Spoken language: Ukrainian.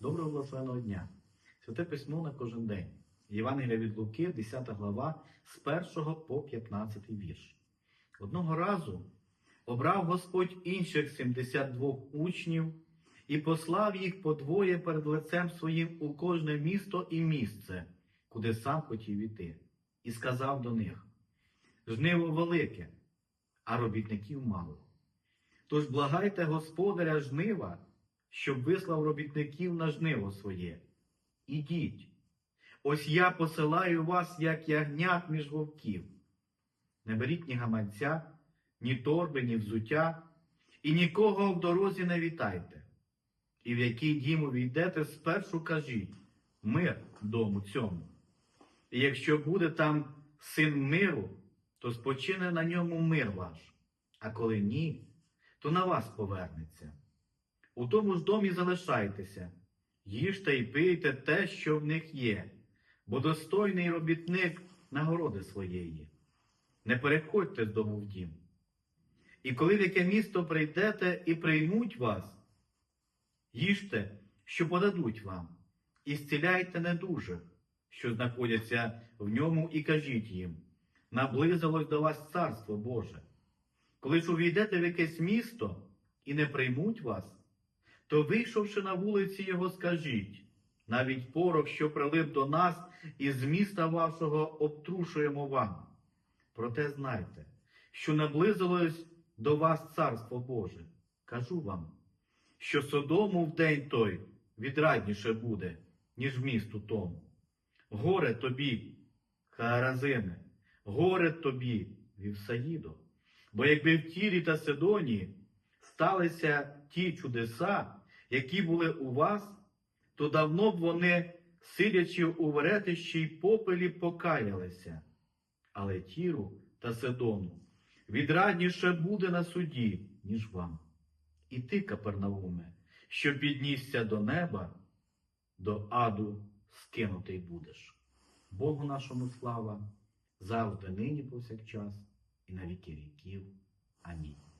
Доброго благословеного дня! Святе письмо на кожен день. Євангелія від Луки, 10 глава, з 1 по 15 вірш. Одного разу обрав Господь інших 72 учнів і послав їх по двоє перед лицем своїм у кожне місто і місце, куди сам хотів іти, і сказав до них: Жниво велике, а робітників мало. Тож благайте господаря жнива, щоб вислав робітників на жниво своє. Ідіть. Ось я посилаю вас, як ягнят між вовків. Не беріть ні гаманця, ні торби, ні взуття, і нікого в дорозі не вітайте. І в який дім увійдете, спершу кажіть мир дому цьому. І якщо буде там син миру, то спочине на ньому мир ваш, а коли ні, то на вас повернеться. У тому ж домі залишайтеся, їжте і пийте те, що в них є, бо достойний робітник нагороди своєї. Не переходьте з дому в дім. І коли в яке місто прийдете і приймуть вас, їжте, що подадуть вам, і зціляйте недужих, що знаходяться в ньому, і кажіть їм, наблизилось до вас царство Боже. Коли ж увійдете в якесь місто і не приймуть вас, то вийшовши на вулиці його, скажіть, навіть порох, що прилип до нас, із міста вашого обтрушуємо вам. Проте знайте, що наблизилось до вас царство Боже. Кажу вам, що Содому в день той відрадніше буде, ніж місту тому. Горе тобі, Хааразине, горе тобі, Вівсаїдо. Бо якби в Тірі та Сидонії сталися ті чудеса, які були у вас, то давно б вони, сидячи у веретищі й попелі, покаялися. Але Тіру та Сидону відрадніше буде на суді, ніж вам. І ти, Капернауме, що піднісся до неба, до аду скинутий будеш. Богу нашому слава, завжди нині повсякчас і на віки віків. Амінь.